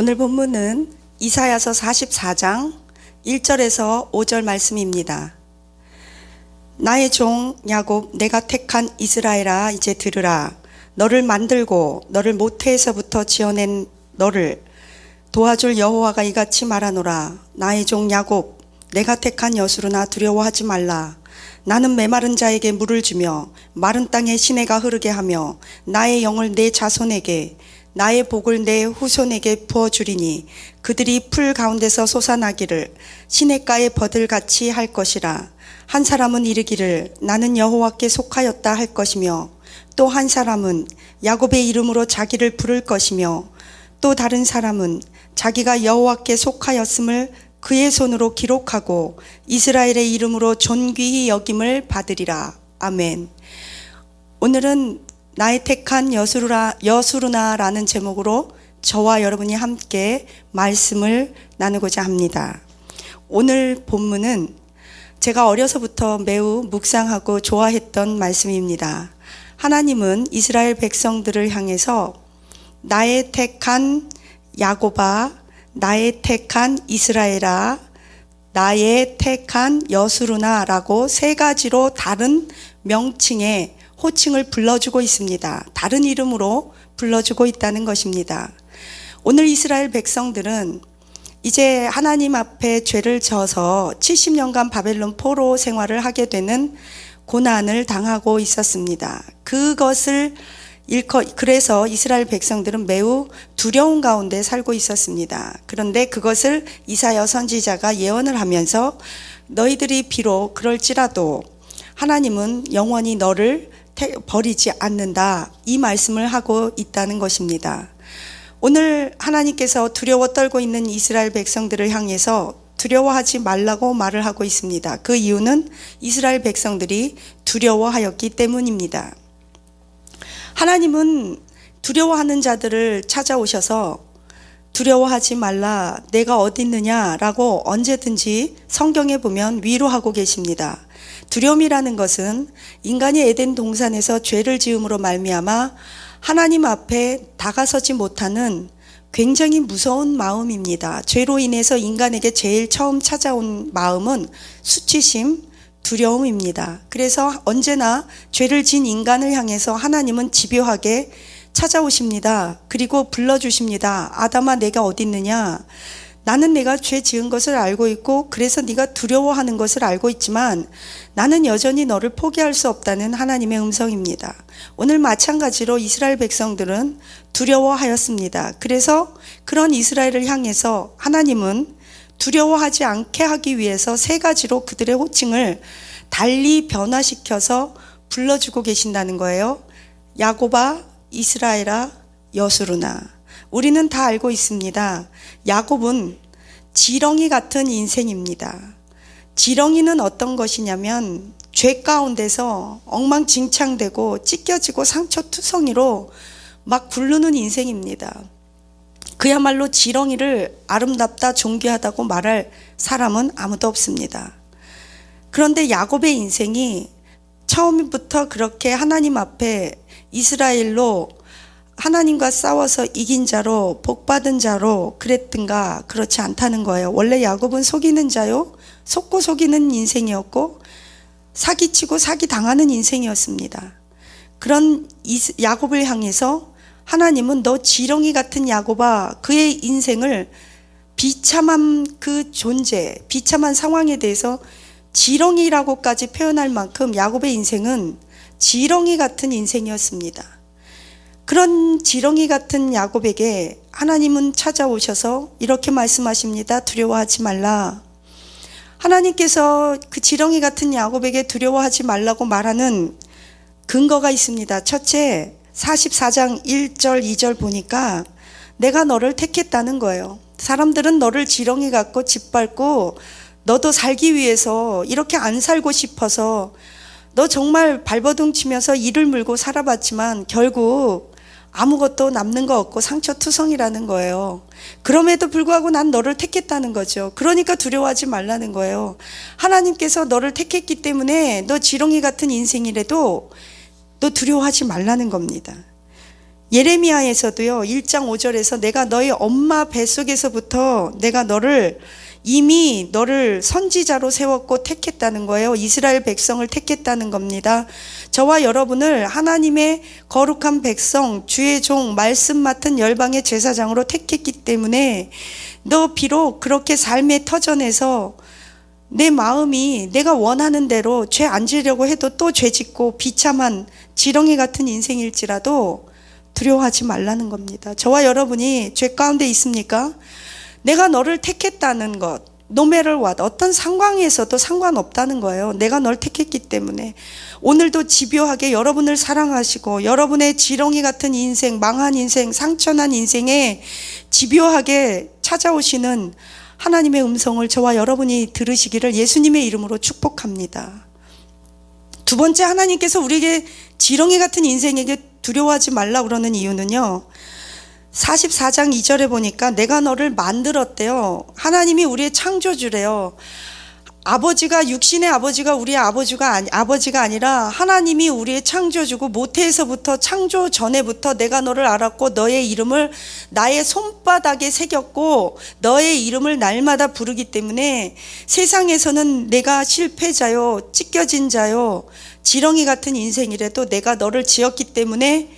오늘 본문은 이사야서 44장 1절에서 5절 말씀입니다. 나의 종 야곱 내가 택한 이스라엘아 이제 들으라. 너를 만들고 너를 모태에서부터 지어낸 너를 도와줄 여호와가 이같이 말하노라. 나의 종 야곱 내가 택한 여수르나 두려워하지 말라. 나는 메마른 자에게 물을 주며 마른 땅에 시내가 흐르게 하며 나의 영을 내 자손에게 나의 복을 내 후손에게 부어주리니 그들이 풀 가운데서 솟아나기를 시냇가의 버들같이 할 것이라 한 사람은 이르기를 나는 여호와께 속하였다 할 것이며 또 한 사람은 야곱의 이름으로 자기를 부를 것이며 또 다른 사람은 자기가 여호와께 속하였음을 그의 손으로 기록하고 이스라엘의 이름으로 존귀히 여김을 받으리라. 아멘. 오늘은 나의 택한 여수르나, 여수르나라는 제목으로 저와 여러분이 함께 말씀을 나누고자 합니다. 오늘 본문은 제가 어려서부터 매우 묵상하고 좋아했던 말씀입니다. 하나님은 이스라엘 백성들을 향해서 나의 택한 야고바, 나의 택한 이스라엘아, 나의 택한 여수르나라고 세 가지로 다른 명칭의 호칭을 불러주고 있습니다. 다른 이름으로 불러주고 있다는 것입니다. 오늘 이스라엘 백성들은 이제 하나님 앞에 죄를 져서 70년간 바벨론 포로 생활을 하게 되는 고난을 당하고 있었습니다. 그것을 일커 그래서 이스라엘 백성들은 매우 두려운 가운데 살고 있었습니다. 그런데 그것을 이사야 선지자가 예언을 하면서 너희들이 비록 그럴지라도 하나님은 영원히 너를 버리지 않는다. 이 말씀을 하고 있다는 것입니다. 오늘 하나님께서 두려워 떨고 있는 이스라엘 백성들을 향해서 두려워하지 말라고 말을 하고 있습니다. 그 이유는 이스라엘 백성들이 두려워하였기 때문입니다. 하나님은 두려워하는 자들을 찾아오셔서 두려워하지 말라, 내가 어디 있느냐라고 언제든지 성경에 보면 위로하고 계십니다. 두려움이라는 것은 인간이 에덴 동산에서 죄를 지음으로 말미암아 하나님 앞에 다가서지 못하는 굉장히 무서운 마음입니다. 죄로 인해서 인간에게 제일 처음 찾아온 마음은 수치심, 두려움입니다. 그래서 언제나 죄를 진 인간을 향해서 하나님은 집요하게 찾아오십니다. 그리고 불러주십니다. 아담아, 내가 어디 있느냐? 나는 내가 죄 지은 것을 알고 있고 그래서 네가 두려워하는 것을 알고 있지만 나는 여전히 너를 포기할 수 없다는 하나님의 음성입니다. 오늘 마찬가지로 이스라엘 백성들은 두려워하였습니다. 그래서 그런 이스라엘을 향해서 하나님은 두려워하지 않게 하기 위해서 세 가지로 그들의 호칭을 달리 변화시켜서 불러주고 계신다는 거예요. 야고바, 이스라엘아, 여수르나. 우리는 다 알고 있습니다. 야곱은 지렁이 같은 인생입니다. 지렁이는 어떤 것이냐면 죄 가운데서 엉망진창되고 찢겨지고 상처투성이로 막 굴르는 인생입니다. 그야말로 지렁이를 아름답다 존귀하다고 말할 사람은 아무도 없습니다. 그런데 야곱의 인생이 처음부터 그렇게 하나님 앞에 이스라엘로 하나님과 싸워서 이긴 자로 복받은 자로 그랬든가 그렇지 않다는 거예요. 원래 야곱은 속이는 자요. 속고 속이는 인생이었고 사기치고 사기 당하는 인생이었습니다. 그런 야곱을 향해서 하나님은 너 지렁이 같은 야곱아 그의 인생을 비참한 그 존재, 비참한 상황에 대해서 지렁이라고까지 표현할 만큼 야곱의 인생은 지렁이 같은 인생이었습니다. 그런 지렁이 같은 야곱에게 하나님은 찾아오셔서 이렇게 말씀하십니다. 두려워하지 말라. 하나님께서 그 지렁이 같은 야곱에게 두려워하지 말라고 말하는 근거가 있습니다. 첫째, 44장 1절, 2절 보니까 내가 너를 택했다는 거예요. 사람들은 너를 지렁이 같고 짓밟고 너도 살기 위해서 이렇게 안 살고 싶어서 너 정말 발버둥 치면서 이를 물고 살아봤지만 결국 아무것도 남는 거 없고 상처투성이라는 거예요. 그럼에도 불구하고 난 너를 택했다는 거죠. 그러니까 두려워하지 말라는 거예요. 하나님께서 너를 택했기 때문에 너 지렁이 같은 인생이라도 너 두려워하지 말라는 겁니다. 예레미야에서도요, 1장 5절에서 내가 너희 엄마 뱃속에서부터 내가 너를 이미 너를 선지자로 세웠고 택했다는 거예요. 이스라엘 백성을 택했다는 겁니다. 저와 여러분을 하나님의 거룩한 백성, 주의 종, 말씀 맡은 열방의 제사장으로 택했기 때문에 너 비록 그렇게 삶의 터전에서 내 마음이 내가 원하는 대로 죄 안 지려고 해도 또 죄 짓고 비참한 지렁이 같은 인생일지라도 두려워하지 말라는 겁니다. 저와 여러분이 죄 가운데 있습니까? 내가 너를 택했다는 것, 노매를 와 어떤 상황에서도 상관없다는 거예요. 내가 널 택했기 때문에 오늘도 집요하게 여러분을 사랑하시고 여러분의 지렁이 같은 인생, 망한 인생, 상처난 인생에 집요하게 찾아오시는 하나님의 음성을 저와 여러분이 들으시기를 예수님의 이름으로 축복합니다. 두 번째 하나님께서 우리에게 지렁이 같은 인생에게 두려워하지 말라 그러는 이유는요. 44장 2절에 보니까 내가 너를 만들었대요. 하나님이 우리의 창조주래요. 아버지가 육신의 아버지가 우리의 아버지가 아니 아버지가 아니라 하나님이 우리의 창조주고 모태에서부터 창조 전에부터 내가 너를 알았고 너의 이름을 나의 손바닥에 새겼고 너의 이름을 날마다 부르기 때문에 세상에서는 내가 실패자요 찢겨진 자요 지렁이 같은 인생이라도 내가 너를 지었기 때문에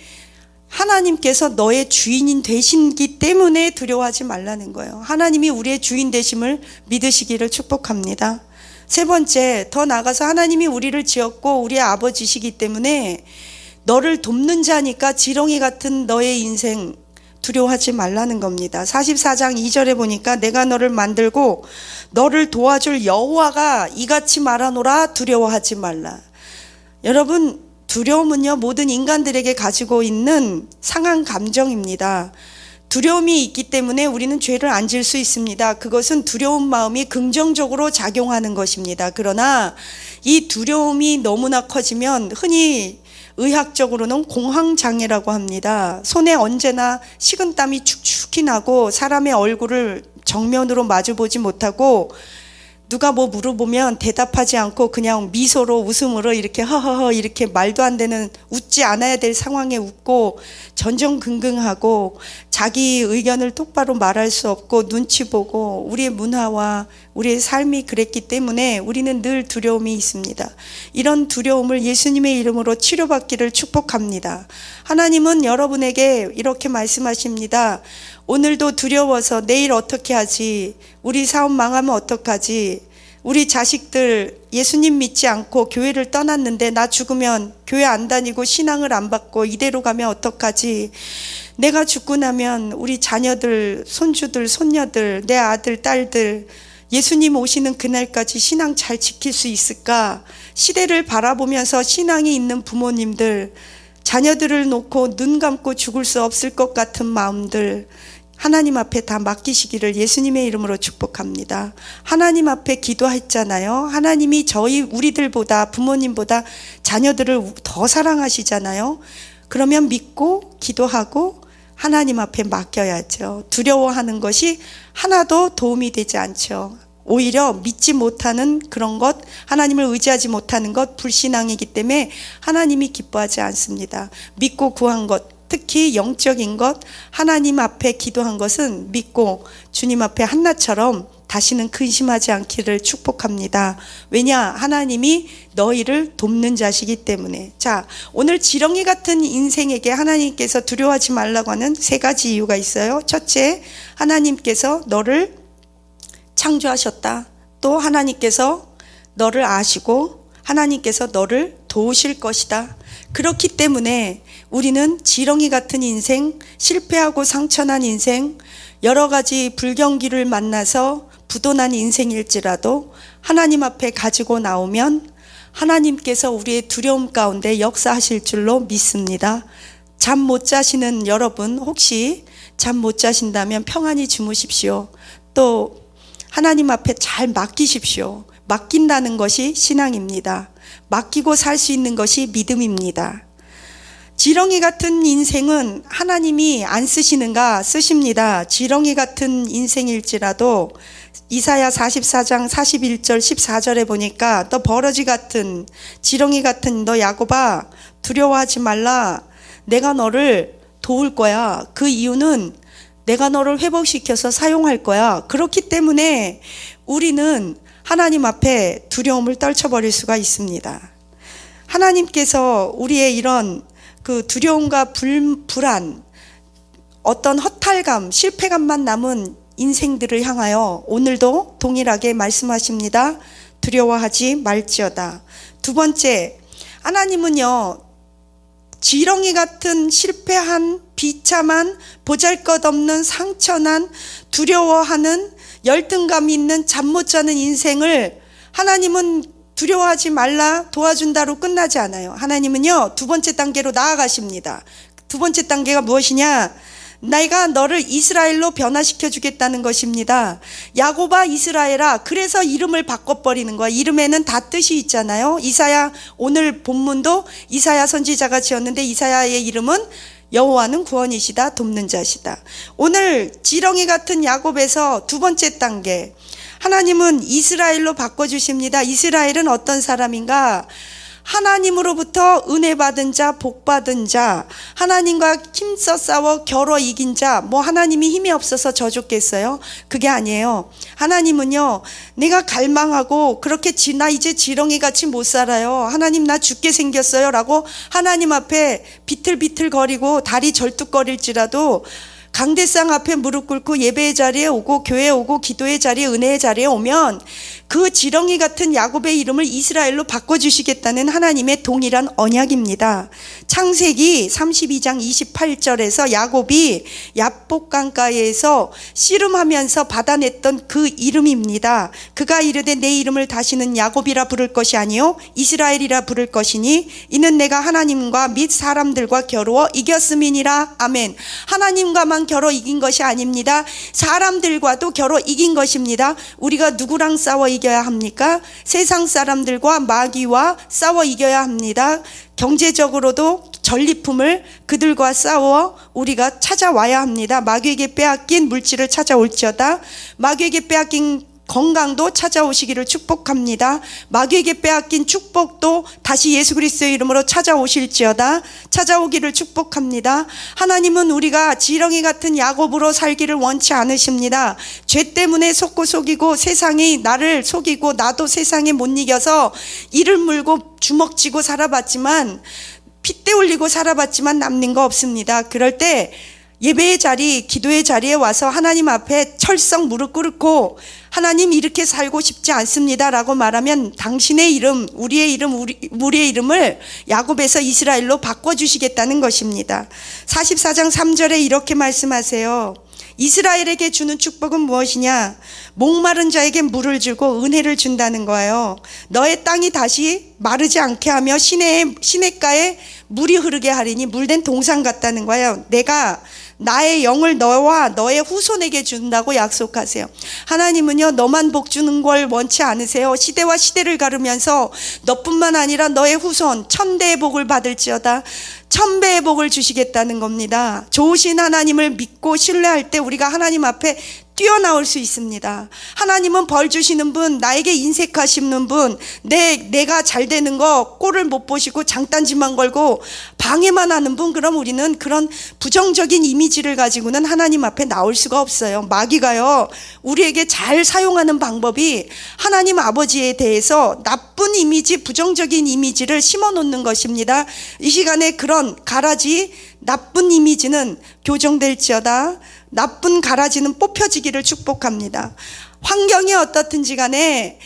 하나님께서 너의 주인인 되신기 때문에 두려워하지 말라는 거예요. 하나님이 우리의 주인 되심을 믿으시기를 축복합니다. 세 번째, 더 나아가서 하나님이 우리를 지었고 우리의 아버지시기 때문에 너를 돕는 자니까 지렁이 같은 너의 인생 두려워하지 말라는 겁니다. 44장 2절에 보니까 내가 너를 만들고 너를 도와줄 여호와가 이같이 말하노라 두려워하지 말라. 여러분 두려움은요 모든 인간들에게 가지고 있는 상한 감정입니다. 두려움이 있기 때문에 우리는 죄를 안 질 수 있습니다. 그것은 두려운 마음이 긍정적으로 작용하는 것입니다. 그러나 이 두려움이 너무나 커지면 흔히 의학적으로는 공황장애라고 합니다. 손에 언제나 식은땀이 축축히 나고 사람의 얼굴을 정면으로 마주보지 못하고 누가 뭐 물어보면 대답하지 않고 그냥 미소로 웃음으로 이렇게 허허허 이렇게 말도 안 되는 웃지 않아야 될 상황에 웃고 전전긍긍하고 자기 의견을 똑바로 말할 수 없고 눈치 보고 우리의 문화와 우리의 삶이 그랬기 때문에 우리는 늘 두려움이 있습니다. 이런 두려움을 예수님의 이름으로 치료받기를 축복합니다. 하나님은 여러분에게 이렇게 말씀하십니다. 오늘도 두려워서 내일 어떻게 하지? 우리 사업 망하면 어떡하지? 우리 자식들 예수님 믿지 않고 교회를 떠났는데 나 죽으면 교회 안 다니고 신앙을 안 받고 이대로 가면 어떡하지? 내가 죽고 나면 우리 자녀들, 손주들, 손녀들, 내 아들, 딸들 예수님 오시는 그날까지 신앙 잘 지킬 수 있을까? 시대를 바라보면서 신앙이 있는 부모님들, 자녀들을 놓고 눈 감고 죽을 수 없을 것 같은 마음들, 하나님 앞에 다 맡기시기를 예수님의 이름으로 축복합니다. 하나님 앞에 기도했잖아요. 하나님이 저희 우리들보다 부모님보다 자녀들을 더 사랑하시잖아요. 그러면 믿고 기도하고 하나님 앞에 맡겨야죠. 두려워하는 것이 하나도 도움이 되지 않죠. 오히려 믿지 못하는 그런 것, 하나님을 의지하지 못하는 것, 불신앙이기 때문에 하나님이 기뻐하지 않습니다. 믿고 구한 것, 특히 영적인 것, 하나님 앞에 기도한 것은 믿고 주님 앞에 한나처럼 다시는 근심하지 않기를 축복합니다. 왜냐? 하나님이 너희를 돕는 자시기 때문에. 자, 오늘 지렁이 같은 인생에게 하나님께서 두려워하지 말라고 하는 세 가지 이유가 있어요. 첫째, 하나님께서 너를 창조하셨다. 또 하나님께서 너를 아시고 하나님께서 너를 도우실 것이다. 그렇기 때문에 우리는 지렁이 같은 인생, 실패하고 상처난 인생, 여러 가지 불경기를 만나서 부도난 인생일지라도 하나님 앞에 가지고 나오면 하나님께서 우리의 두려움 가운데 역사하실 줄로 믿습니다. 잠 못 자시는 여러분, 혹시 잠 못 자신다면 평안히 주무십시오. 또 하나님 앞에 잘 맡기십시오. 맡긴다는 것이 신앙입니다. 맡기고 살 수 있는 것이 믿음입니다. 지렁이 같은 인생은 하나님이 안 쓰시는가 쓰십니다. 지렁이 같은 인생일지라도 이사야 44장 41절 14절에 보니까 너 버러지 같은 지렁이 같은 너 야곱아 두려워하지 말라 내가 너를 도울 거야. 그 이유는 내가 너를 회복시켜서 사용할 거야. 그렇기 때문에 우리는 하나님 앞에 두려움을 떨쳐버릴 수가 있습니다. 하나님께서 우리의 이런 그 두려움과 불, 불안, 어떤 허탈감, 실패감만 남은 인생들을 향하여 오늘도 동일하게 말씀하십니다. 두려워하지 말지어다. 두 번째, 하나님은요, 지렁이 같은 실패한 비참한 보잘 것 없는 상처난 두려워하는 열등감 있는 잠 못 자는 인생을 하나님은 두려워하지 말라 도와준다로 끝나지 않아요. 하나님은요, 두 번째 단계로 나아가십니다. 두 번째 단계가 무엇이냐? 내가 너를 이스라엘로 변화시켜 주겠다는 것입니다. 야고바 이스라엘아 그래서 이름을 바꿔 버리는 거야. 이름에는 다 뜻이 있잖아요. 이사야 오늘 본문도 이사야 선지자가 지었는데 이사야의 이름은 여호와는 구원이시다 돕는 자시다. 오늘 지렁이 같은 야곱에서 두 번째 단계 하나님은 이스라엘로 바꿔 주십니다. 이스라엘은 어떤 사람인가? 하나님으로부터 은혜 받은 자, 복 받은 자, 하나님과 힘써 싸워 겨뤄 이긴 자, 뭐 하나님이 힘이 없어서 져줬겠어요? 그게 아니에요. 하나님은요, 내가 갈망하고 그렇게 지, 나 이제 지렁이 같이 못 살아요. 하나님 나 죽게 생겼어요. 라고 하나님 앞에 비틀비틀 거리고 다리 절뚝거릴지라도 강대상 앞에 무릎 꿇고 예배의 자리에 오고 교회에 오고 기도의 자리에 은혜의 자리에 오면 그 지렁이 같은 야곱의 이름을 이스라엘로 바꿔주시겠다는 하나님의 동일한 언약입니다. 창세기 32장 28절에서 야곱이 야복강가에서 씨름하면서 받아냈던 그 이름입니다. 그가 이르되 내 이름을 다시는 야곱이라 부를 것이 아니요 이스라엘이라 부를 것이니 이는 내가 하나님과 및 사람들과 겨루어 이겼음이니라 아멘. 하나님과만 겨뤄 이긴 것이 아닙니다. 사람들과도 겨뤄 이긴 것입니다. 우리가 누구랑 싸워 이 겨야 합니까? 세상 사람들과 마귀와 싸워 이겨야 합니다. 경제적으로도 전리품을 그들과 싸워 우리가 찾아와야 합니다. 마귀에게 빼앗긴 물질을 찾아올지어다. 마귀에게 빼앗긴 건강도 찾아오시기를 축복합니다. 마귀에게 빼앗긴 축복도 다시 예수 그리스도의 이름으로 찾아오실지어다. 찾아오기를 축복합니다. 하나님은 우리가 지렁이 같은 야곱으로 살기를 원치 않으십니다. 죄 때문에 속고 속이고 세상이 나를 속이고 나도 세상에 못 이겨서 이를 물고 주먹 쥐고 살아봤지만 핏대 올리고 살아봤지만 남는 거 없습니다. 그럴 때 예배의 자리, 기도의 자리에 와서 하나님 앞에 철썩 무릎 꿇고 하나님 이렇게 살고 싶지 않습니다라고 말하면 당신의 이름, 우리의 이름, 우리, 우리의 이름을 야곱에서 이스라엘로 바꿔주시겠다는 것입니다. 44장 3절에 이렇게 말씀하세요. 이스라엘에게 주는 축복은 무엇이냐? 목마른 자에게 물을 주고 은혜를 준다는 거예요. 너의 땅이 다시 마르지 않게 하며 시내에, 시내가에 물이 흐르게 하리니 물된 동산 같다는 거예요. 내가 나의 영을 너와 너의 후손에게 준다고 약속하세요. 하나님은요, 너만 복 주는 걸 원치 않으세요. 시대와 시대를 가르면서 너뿐만 아니라 너의 후손 천대의 복을 받을지어다. 천배의 복을 주시겠다는 겁니다. 좋으신 하나님을 믿고 신뢰할 때 우리가 하나님 앞에 뛰어나올 수 있습니다. 하나님은 벌 주시는 분, 나에게 인색하시는 분, 내, 내가 잘 되는 거 꼴을 못 보시고 장단지만 걸고 방해만 하는 분, 그럼 우리는 그런 부정적인 이미지를 가지고는 하나님 앞에 나올 수가 없어요. 마귀가요, 우리에게 잘 사용하는 방법이 하나님 아버지에 대해서 나쁜 이미지, 부정적인 이미지를 심어 놓는 것입니다. 이 시간에 그런 가라지, 나쁜 이미지는 교정될지어다. 나쁜 가라지는 뽑혀지기를 축복합니다. 환경이 어떻든지 간에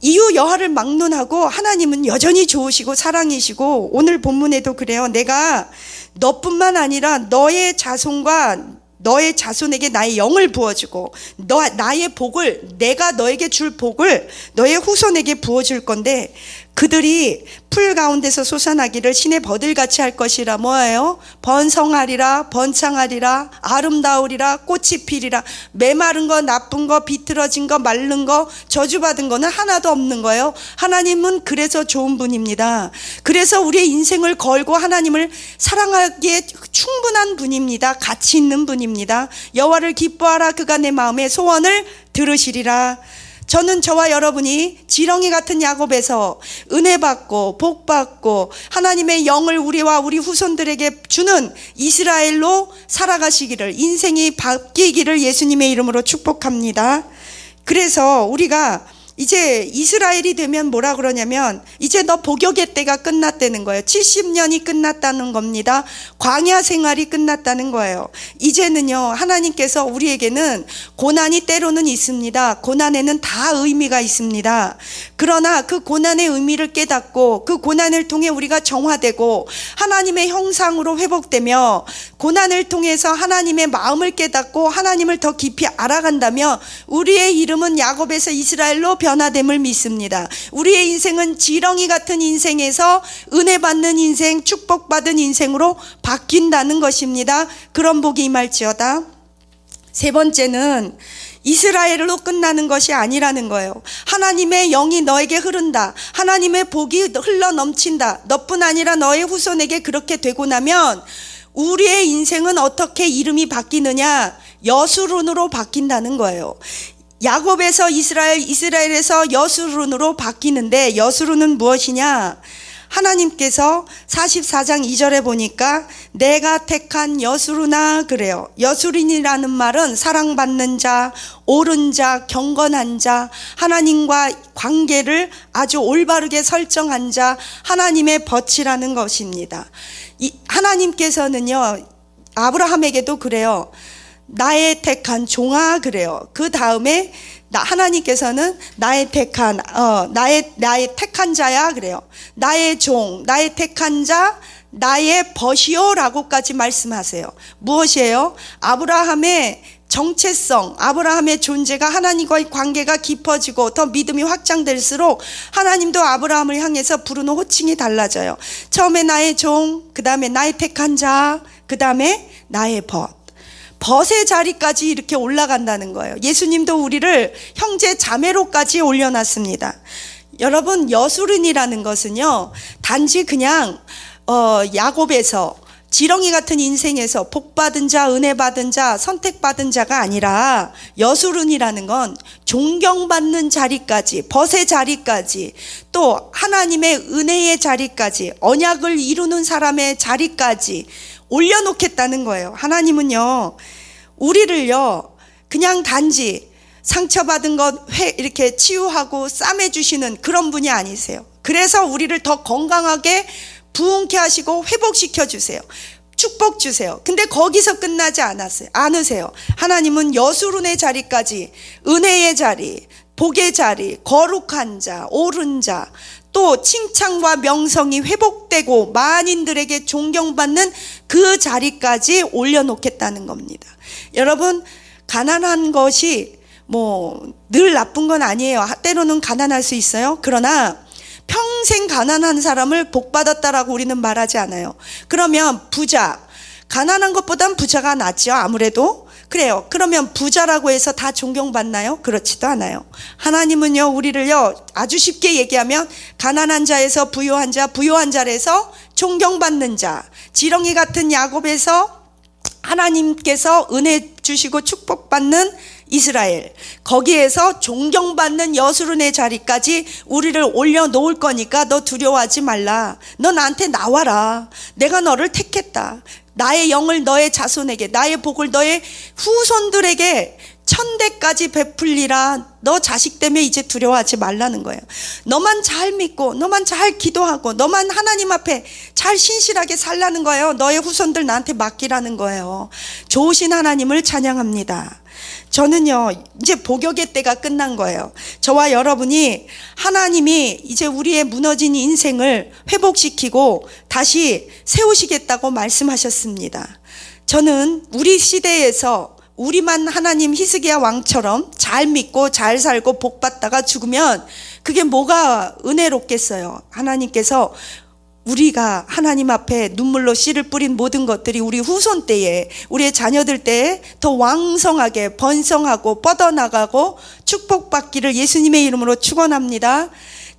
이유 여하를 막론하고 하나님은 여전히 좋으시고 사랑이시고 오늘 본문에도 그래요. 내가 너뿐만 아니라 너의 자손과 너의 자손에게 나의 영을 부어주고 너 나의 복을 내가 너에게 줄 복을 너의 후손에게 부어줄 건데 그들이 풀 가운데서 솟아나기를 신의 버들같이 할 것이라 뭐예요? 번성하리라 번창하리라 아름다우리라 꽃이 피리라 메마른 거 나쁜 거 비틀어진 거 마른 거 저주받은 거는 하나도 없는 거예요. 하나님은 그래서 좋은 분입니다. 그래서 우리의 인생을 걸고 하나님을 사랑하기에 충분한 분입니다. 가치 있는 분입니다. 여호와를 기뻐하라 그가 내 마음의 소원을 들으시리라. 저는 저와 여러분이 지렁이 같은 야곱에서 은혜 받고 복 받고 하나님의 영을 우리와 우리 후손들에게 주는 이스라엘로 살아가시기를 인생이 바뀌기를 예수님의 이름으로 축복합니다. 그래서 우리가 이제 이스라엘이 되면 뭐라 그러냐면 이제 너 복역의 때가 끝났다는 거예요. 70년이 끝났다는 겁니다. 광야 생활이 끝났다는 거예요. 이제는요, 하나님께서 우리에게는 고난이 때로는 있습니다. 고난에는 다 의미가 있습니다. 그러나 그 고난의 의미를 깨닫고 그 고난을 통해 우리가 정화되고 하나님의 형상으로 회복되며 고난을 통해서 하나님의 마음을 깨닫고 하나님을 더 깊이 알아간다면 우리의 이름은 야곱에서 이스라엘로 변 화됨을 믿습니다. 우리의 인생은 지렁이 같은 인생에서 은혜 받는 인생, 축복받은 인생으로 바뀐다는 것입니다. 그런 복이 임할지어다. 세 번째는 이스라엘로 끝나는 것이 아니라는 거예요. 하나님의 영이 너에게 흐른다. 하나님의 복이 흘러 넘친다. 너뿐 아니라 너의 후손에게 그렇게 되고 나면 우리의 인생은 어떻게 이름이 바뀌느냐? 여수룬으로 바뀐다는 거예요. 야곱에서 이스라엘, 이스라엘에서 여수룬으로 바뀌는데 여수룬은 무엇이냐? 하나님께서 44장 2절에 보니까 내가 택한 여수르나 그래요. 여수린이라는 말은 사랑받는 자, 옳은 자, 경건한 자, 하나님과 관계를 아주 올바르게 설정한 자, 하나님의 벗이라는 것입니다. 이 하나님께서는요, 아브라함에게도 그래요. 나의 택한 종아 그래요. 그 다음에 나 하나님께서는 나의 택한 어 나의 나의 택한 자야 그래요. 나의 종, 나의 택한 자, 나의 벗이요라고까지 말씀하세요. 무엇이에요? 아브라함의 정체성, 아브라함의 존재가 하나님과의 관계가 깊어지고 더 믿음이 확장될수록 하나님도 아브라함을 향해서 부르는 호칭이 달라져요. 처음에 나의 종, 그 다음에 나의 택한 자, 그 다음에 나의 벗. 벗의 자리까지 이렇게 올라간다는 거예요. 예수님도 우리를 형제 자매로까지 올려놨습니다. 여러분 여수른이라는 것은요 단지 그냥 어, 야곱에서 지렁이 같은 인생에서 복 받은 자, 은혜 받은 자, 선택 받은 자가 아니라 여수른이라는 건 존경받는 자리까지, 벗의 자리까지, 또 하나님의 은혜의 자리까지, 언약을 이루는 사람의 자리까지 올려놓겠다는 거예요. 하나님은요, 우리를요, 그냥 단지 상처받은 것 회, 이렇게 치유하고 싸매주시는 그런 분이 아니세요. 그래서 우리를 더 건강하게 부흥케 하시고 회복시켜 주세요. 축복 주세요. 근데 거기서 끝나지 않았어요. 않으세요. 하나님은 여수룬의 자리까지 은혜의 자리, 복의 자리, 거룩한 자, 옳은 자, 또 칭찬과 명성이 회복되고 만인들에게 존경받는 그 자리까지 올려놓겠다는 겁니다. 여러분, 가난한 것이 뭐 늘 나쁜 건 아니에요. 때로는 가난할 수 있어요. 그러나 평생 가난한 사람을 복받았다라고 우리는 말하지 않아요. 그러면 부자, 가난한 것보단 부자가 낫죠. 아무래도. 그래요. 그러면 부자라고 해서 다 존경받나요? 그렇지도 않아요. 하나님은요, 우리를요, 아주 쉽게 얘기하면, 가난한 자에서 부유한 자, 부유한 자에서 존경받는 자, 지렁이 같은 야곱에서 하나님께서 은혜 주시고 축복받는 이스라엘. 거기에서 존경받는 여수른의 자리까지 우리를 올려놓을 거니까 너 두려워하지 말라. 너 나한테 나와라. 내가 너를 택했다. 나의 영을 너의 자손에게 나의 복을 너의 후손들에게 천대까지 베풀리라. 너 자식 때문에 이제 두려워하지 말라는 거예요. 너만 잘 믿고 너만 잘 기도하고 너만 하나님 앞에 잘 신실하게 살라는 거예요. 너의 후손들 나한테 맡기라는 거예요. 좋으신 하나님을 찬양합니다 저는요, 이제 복역의 때가 끝난 거예요. 저와 여러분이 하나님이 이제 우리의 무너진 인생을 회복시키고 다시 세우시겠다고 말씀하셨습니다. 저는 우리 시대에서 우리만 하나님 히스기야 왕처럼 잘 믿고 잘 살고 복 받다가 죽으면 그게 뭐가 은혜롭겠어요. 하나님께서 우리가 하나님 앞에 눈물로 씨를 뿌린 모든 것들이 우리 후손 때에 우리의 자녀들 때에 더 왕성하게 번성하고 뻗어나가고 축복받기를 예수님의 이름으로 축원합니다.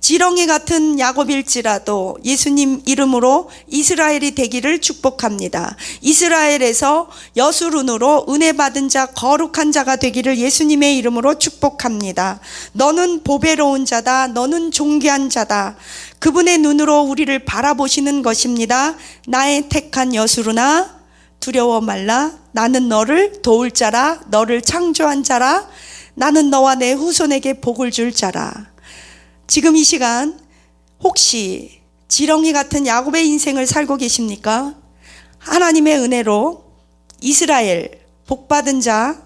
지렁이 같은 야곱일지라도 예수님 이름으로 이스라엘이 되기를 축복합니다. 이스라엘에서 여수룬으로 은혜 받은 자 거룩한 자가 되기를 예수님의 이름으로 축복합니다. 너는 보배로운 자다. 너는 존귀한 자다. 그분의 눈으로 우리를 바라보시는 것입니다. 나의 택한 여수루나 두려워 말라. 나는 너를 도울 자라. 너를 창조한 자라. 나는 너와 내 후손에게 복을 줄 자라. 지금 이 시간 혹시 지렁이 같은 야곱의 인생을 살고 계십니까? 하나님의 은혜로 이스라엘 복받은 자,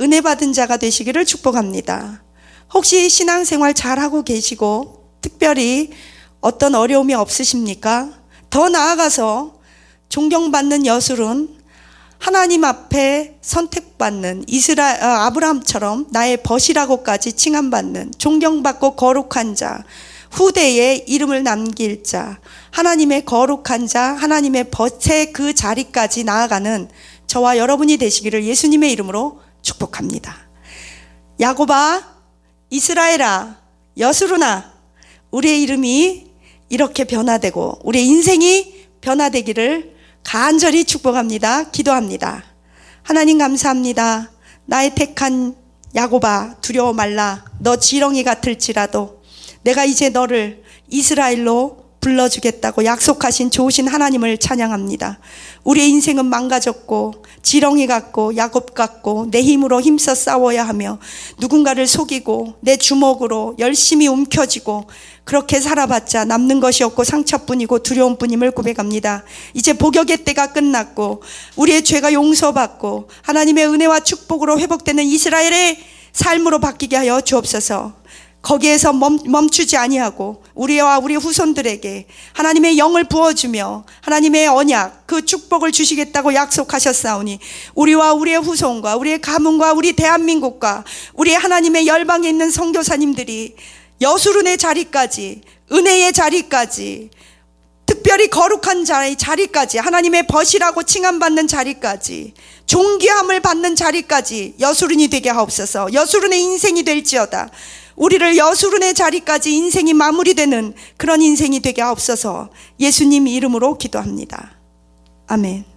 은혜 받은 자가 되시기를 축복합니다. 혹시 신앙생활 잘하고 계시고 특별히 어떤 어려움이 없으십니까? 더 나아가서 존경받는 여술은 하나님 앞에 선택받는 이스라 어, 아브라함처럼 나의 벗이라고까지 칭함받는 존경받고 거룩한 자 후대에 이름을 남길 자 하나님의 거룩한 자 하나님의 벗의 그 자리까지 나아가는 저와 여러분이 되시기를 예수님의 이름으로 축복합니다. 야고바 이스라엘아 여수루나 우리의 이름이 이렇게 변화되고 우리의 인생이 변화되기를 간절히 축복합니다. 기도합니다. 하나님 감사합니다. 나의 택한 야고바 두려워 말라. 너 지렁이 같을지라도 내가 이제 너를 이스라엘로 불러주겠다고 약속하신 좋으신 하나님을 찬양합니다. 우리의 인생은 망가졌고 지렁이 같고 야곱 같고 내 힘으로 힘써 싸워야 하며 누군가를 속이고 내 주먹으로 열심히 움켜쥐고 그렇게 살아봤자 남는 것이 없고 상처뿐이고 두려움뿐임을 고백합니다. 이제 복역의 때가 끝났고 우리의 죄가 용서받고 하나님의 은혜와 축복으로 회복되는 이스라엘의 삶으로 바뀌게 하여 주옵소서. 거기에서 멈, 멈추지 아니하고 우리와 우리 후손들에게 하나님의 영을 부어주며 하나님의 언약 그 축복을 주시겠다고 약속하셨사오니 우리와 우리의 후손과 우리의 가문과 우리 대한민국과 우리 하나님의 열방에 있는 선교사님들이 여수룬의 자리까지 은혜의 자리까지 특별히 거룩한 자리까지 하나님의 벗이라고 칭함받는 자리까지 존귀함을 받는 자리까지 여수룬이 되게 하옵소서. 여수룬의 인생이 될지어다. 우리를 여수룬의 자리까지 인생이 마무리되는 그런 인생이 되게 하옵소서. 예수님 이름으로 기도합니다. 아멘